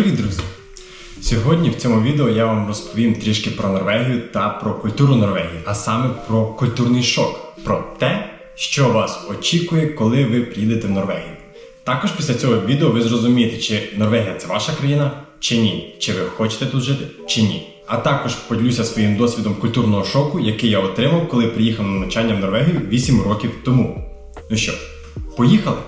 Привіт, друзі! Сьогодні в цьому відео я вам розповім трішки про Норвегію та про культуру Норвегії, а саме про культурний шок, про те, що вас очікує, коли ви приїдете в Норвегію. Також після цього відео ви зрозумієте, чи Норвегія це ваша країна, чи ні, чи ви хочете тут жити, чи ні. А також поділюся своїм досвідом культурного шоку, який я отримав, коли приїхав на навчання в Норвегію 8 років тому. Ну що, поїхали?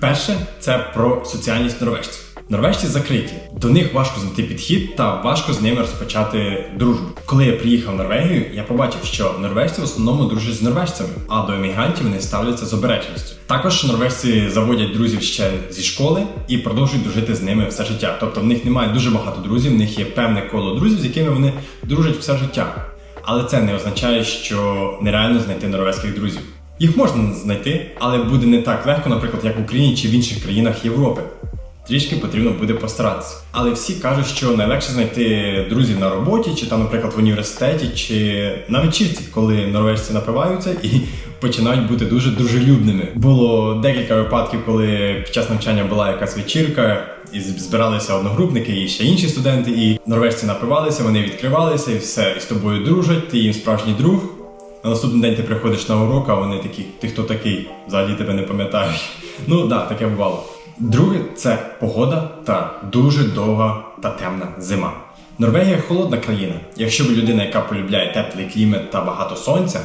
Перше це про соціальність норвежців. Норвежці закриті, до них важко знайти підхід та важко з ними розпочати дружбу. Коли я приїхав в Норвегію, я побачив, що норвежці в основному дружать з норвежцями, а до емігрантів вони ставляться з обережністю. Також норвежці заводять друзів ще зі школи і продовжують дружити з ними все життя. Тобто в них немає дуже багато друзів, в них є певне коло друзів, з якими вони дружать все життя. Але це не означає, що нереально знайти норвезьких друзів. Їх можна знайти, але буде не так легко, наприклад, як в Україні чи в інших країнах Європи. Трішки потрібно буде постаратися. Але всі кажуть, що найлегше знайти друзів на роботі, чи там, наприклад, в університеті, чи на вечірці, коли норвежці напиваються і починають бути дуже дружелюбними. Було декілька випадків, коли під час навчання була якась вечірка, і збиралися одногрупники і ще інші студенти, і норвежці напивалися, вони відкривалися, і все, і з тобою дружать, ти їм справжній друг. На наступний день ти приходиш на урок, а вони такі, ти хто такий? Взагалі тебе не пам'ятають. Ну так, да, таке бувало. Друге це погода та дуже довга та темна зима. Норвегія холодна країна. Якщо ви людина, яка полюбляє теплий клімат та багато сонця,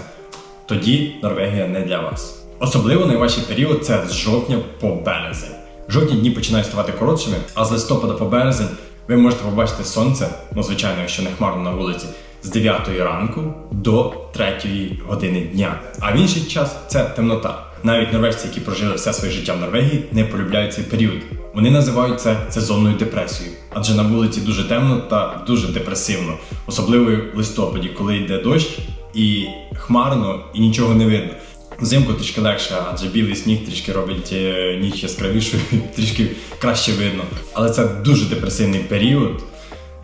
тоді Норвегія не для вас. Особливо найважчий період це з жовтня по березень. Жовтні дні починають ставати коротшими, а з листопада по березень ви можете побачити сонце, ну звичайно, якщо не хмарно на вулиці, з 9 ранку до 3 години дня. А в інший час це темнота. Навіть норвежці, які прожили все своє життя в Норвегії, не полюбляють цей період. Вони називають це сезонною депресією, адже на вулиці дуже темно та дуже депресивно, особливо в листопаді, коли йде дощ і хмарно, і нічого не видно. Взимку трішки легше, адже білий сніг трішки робить е, ніч яскравішою, трішки краще видно. Але це дуже депресивний період.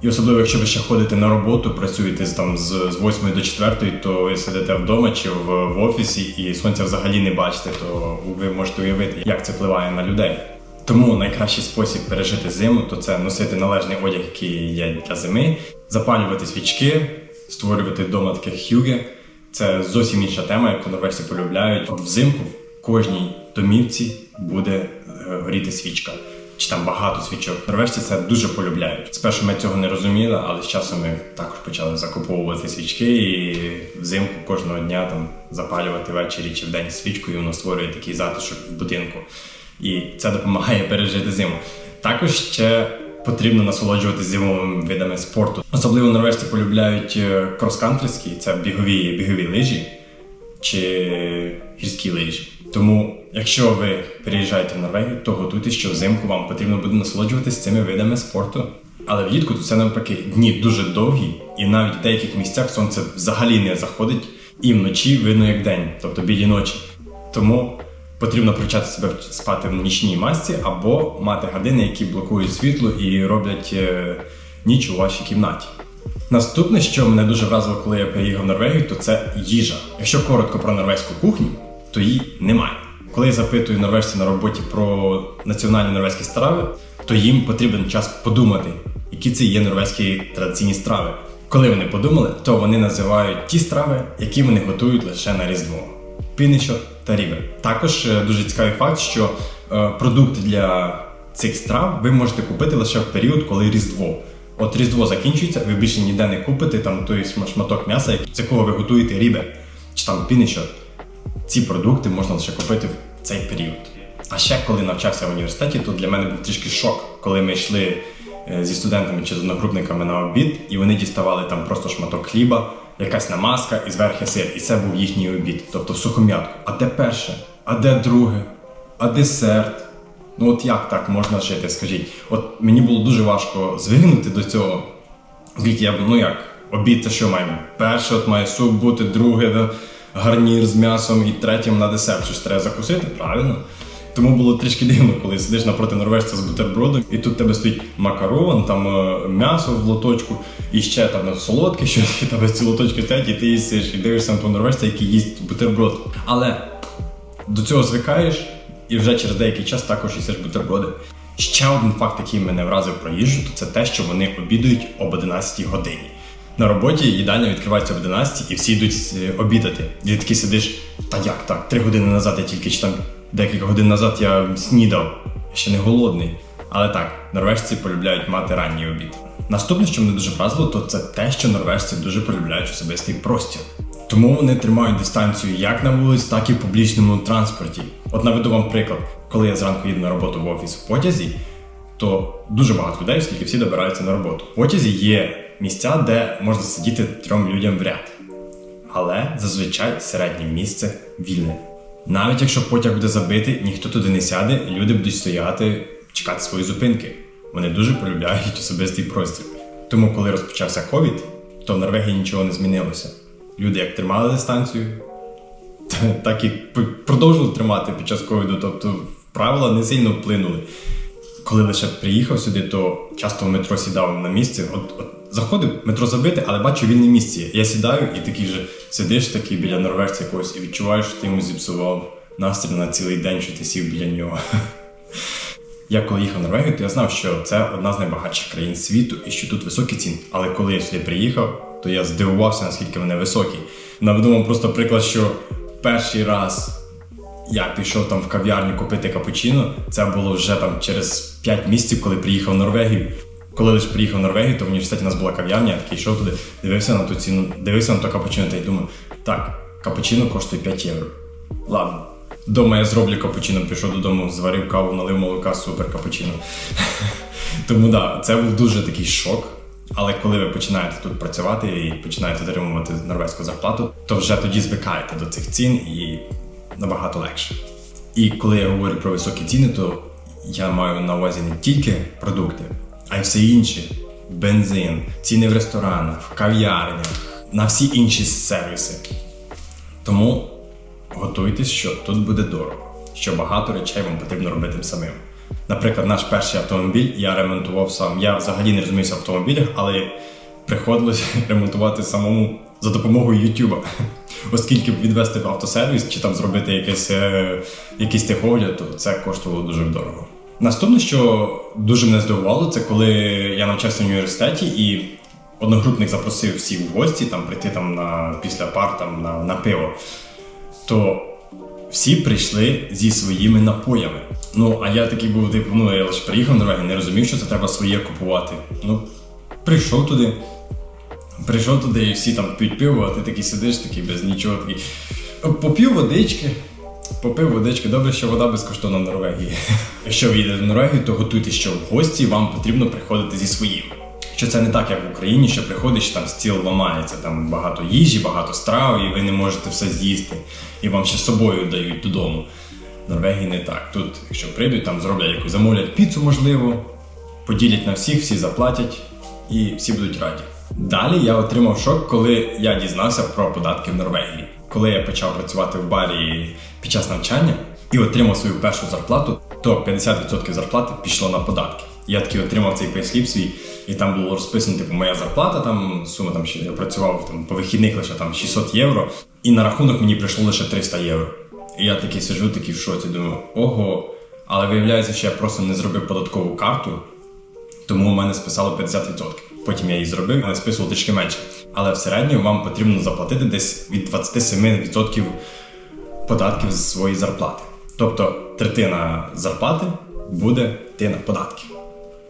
І особливо, якщо ви ще ходите на роботу, працюєте там з, з 8 до 4, то ви сидите вдома чи в, в офісі і сонця взагалі не бачите, то ви можете уявити, як це впливає на людей. Тому найкращий спосіб пережити зиму то це носити належний одяг, який є для зими, запалювати свічки, створювати вдома таке хюге. Це зовсім інша тема, яку норвежці полюбляють. Взимку в кожній домівці буде е, горіти свічка чи там багато свічок. Норвежці це дуже полюбляють. Спершу ми цього не розуміли, але з часом ми також почали закуповувати свічки і взимку кожного дня там запалювати ввечері чи вдень свічку, і воно створює такий затишок в будинку. І це допомагає пережити зиму. Також ще потрібно насолоджуватися зимовими видами спорту. Особливо норвежці полюбляють крос-кантрівські, це бігові бігові лижі чи гірські лижі. Тому, якщо ви переїжджаєте в Норвегію, то готуйтесь, що взимку вам потрібно буде насолоджуватися цими видами спорту. Але влітку це навпаки дні дуже довгі, і навіть в деяких місцях сонце взагалі не заходить, і вночі видно як день, тобто білі ночі. Тому потрібно привчати себе спати в нічній масці або мати години, які блокують світло і роблять е, ніч у вашій кімнаті. Наступне, що мене дуже вразило, коли я переїхав в Норвегію, то це їжа. Якщо коротко про норвезьку кухню, то її немає. Коли я запитую норвежців на роботі про національні норвезькі страви, то їм потрібен час подумати, які це є норвезькі традиційні страви. Коли вони подумали, то вони називають ті страви, які вони готують лише на Різдво: піничо та рібер. Також е, дуже цікавий факт, що е, продукти для цих страв ви можете купити лише в період, коли Різдво. От Різдво закінчується, ви більше ніде не купите там той шматок м'яса, з якого ви готуєте рібер, чи там піничо. Ці продукти можна лише купити в цей період. А ще коли навчався в університеті, то для мене був трішки шок, коли ми йшли е, зі студентами чи з одногрупниками на обід, і вони діставали там просто шматок хліба, якась намазка і зверху сир. І це був їхній обід, тобто в сухом'ятку. А де перше? А де друге? А десерт? Ну от як так можна жити? Скажіть, от мені було дуже важко звикнути до цього. Оскільки я ну як, обід це що має? Перше, от має суп бути, друге, да, гарнір з м'ясом і третім на десерт. Щось треба закусити, правильно? Тому було трішки дивно, коли сидиш напроти норвежця з бутербродом, і тут тебе стоїть макарон, там е, м'ясо в лоточку, і ще там солодке, що і тебе ці лоточки стоять, і ти їсиш, і дивишся на того норвежця, який їсть бутерброд. Але до цього звикаєш, і вже через деякий час також їсиш бутерброди. Ще один факт, який мене вразив про їжу, то це те, що вони обідають об 11 годині. На роботі їдальня відкривається об 11 і всі йдуть е, обідати. І ти такий сидиш, та як так? Три години назад я тільки чи там декілька годин назад я снідав, я ще не голодний. Але так, норвежці полюбляють мати ранній обід. Наступне, що мене дуже вразило, то це те, що норвежці дуже полюбляють особистий простір. Тому вони тримають дистанцію як на вулиці, так і в публічному транспорті. От наведу вам приклад, коли я зранку їду на роботу в офіс в потязі, то дуже багато людей, оскільки всі добираються на роботу. В потязі є місця, де можна сидіти трьом людям в ряд. Але зазвичай середнє місце вільне. Навіть якщо потяг буде забитий, ніхто туди не сяде, люди будуть стояти, чекати свої зупинки. Вони дуже полюбляють особистий простір. Тому, коли розпочався ковід, то в Норвегії нічого не змінилося. Люди як тримали дистанцію, так і продовжували тримати під час ковіду. Тобто правила не сильно вплинули. Коли лише приїхав сюди, то часто в метро сідав на місце. От, от заходив, метро забите, але бачу вільне місце. Я сідаю і такий вже сидиш такий біля норвежця якогось і відчуваєш, що ти йому зіпсував настрій на цілий день, що ти сів біля нього. Я коли їхав в Норвегію, то я знав, що це одна з найбагатших країн світу і що тут високі ціни. Але коли я сюди приїхав, то я здивувався, наскільки вони високі. Наведу вам просто приклад, що перший раз я пішов там в кав'ярню купити капучино. Це було вже там через 5 місяців, коли приїхав в Норвегію. Коли лише приїхав в Норвегію, то в університеті у нас була кав'ярня, я такий йшов туди, дивився на ту ціну, дивився на то капучино та й думав, так, капучино коштує 5 євро. Ладно. Дома я зроблю капучино, пішов додому, зварив каву, налив молока, супер капучино. Тому так, це був дуже такий шок. Але коли ви починаєте тут працювати і починаєте отримувати норвезьку зарплату, то вже тоді звикаєте до цих цін і набагато легше. І коли я говорю про високі ціни, то я маю на увазі не тільки продукти, а й все інше: бензин, ціни в ресторанах, в кав'ярнях, на всі інші сервіси. Тому готуйтесь, що тут буде дорого, що багато речей вам потрібно робити самим. Наприклад, наш перший автомобіль я ремонтував сам. Я взагалі не розуміюся в автомобілях, але приходилось ремонтувати самому за допомогою Ютуба. Оскільки відвести в автосервіс чи там зробити якийсь, е, якийсь техогляд, то це коштувало дуже дорого. Наступне, що дуже мене здивувало, це коли я навчався в університеті і одногрупник запросив всіх в гості там прийти там на після пар там на, на пиво. То всі прийшли зі своїми напоями. Ну, а я такий був, типу, ну я лише приїхав в Норвегію, не розумів, що це треба своє купувати. Ну, прийшов туди. Прийшов туди і всі там п'ють пиво, а ти такий сидиш, такий без нічого, такий. Попів водички. Попив водички, добре, що вода безкоштовна в Норвегії. Якщо ви їдете в Норвегію, то готуйте, що в гості вам потрібно приходити зі своїм. Що це не так, як в Україні, що приходиш, там стіл ламається, там багато їжі, багато страв, і ви не можете все з'їсти, і вам ще з собою дають додому. В Норвегії не так. Тут, якщо прийдуть, там зроблять якусь замовлять піцу, можливо, поділять на всіх, всі заплатять і всі будуть раді. Далі я отримав шок, коли я дізнався про податки в Норвегії. Коли я почав працювати в барі під час навчання і отримав свою першу зарплату, то 50% зарплати пішло на податки. Я таки отримав цей пейсліп свій, і там було розписано, типу, моя зарплата, там сума там я працював там по вихідних лише там 600 євро, і на рахунок мені прийшло лише 300 євро. І я такий сиджу, такий в шоці, думаю, ого. Але виявляється, що я просто не зробив податкову карту, тому у мене списало 50%. Потім я її зробив, але списував трішки менше. Але в середньому вам потрібно заплатити десь від 27% податків з своєї зарплати. Тобто третина зарплати буде йти на податки.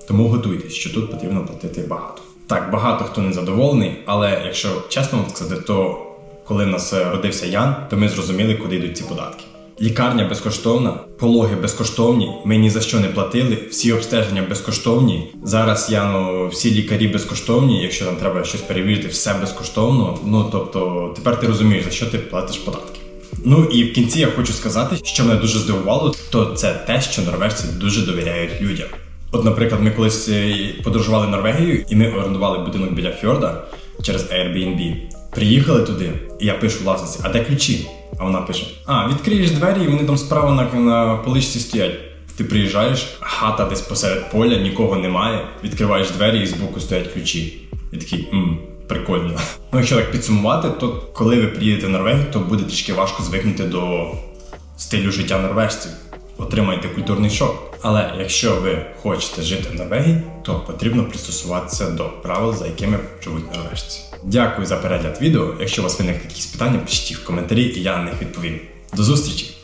Тому готуйтесь, що тут потрібно платити багато. Так, багато хто не задоволений, але якщо чесно вам сказати, то коли в нас е, родився Ян, то ми зрозуміли, куди йдуть ці податки. Лікарня безкоштовна, пологи безкоштовні, ми ні за що не платили, всі обстеження безкоштовні. Зараз Яну всі лікарі безкоштовні, якщо там треба щось перевірити, все безкоштовно. Ну тобто, тепер ти розумієш, за що ти платиш податки. Ну і в кінці я хочу сказати, що мене дуже здивувало, то це те, що норвежці дуже довіряють людям. От, наприклад, ми колись е, подорожували Норвегію, і ми орендували будинок біля фьорда через Airbnb. Приїхали туди, і я пишу власниці, а де ключі? А вона пише: А, відкриєш двері, і вони там справа на, на поличці стоять. Ти приїжджаєш, хата десь посеред поля, нікого немає, відкриваєш двері і збоку стоять ключі. І такий мм, прикольно. Ну, якщо так підсумувати, то коли ви приїдете в Норвегію, то буде трішки важко звикнути до стилю життя норвежців. отримаєте культурний шок. Але якщо ви хочете жити в Норвегії, то потрібно пристосуватися до правил, за якими живуть норвежці. Дякую за перегляд відео. Якщо у вас виникли якісь питання, пишіть їх в коментарі, і я на них відповім. До зустрічі!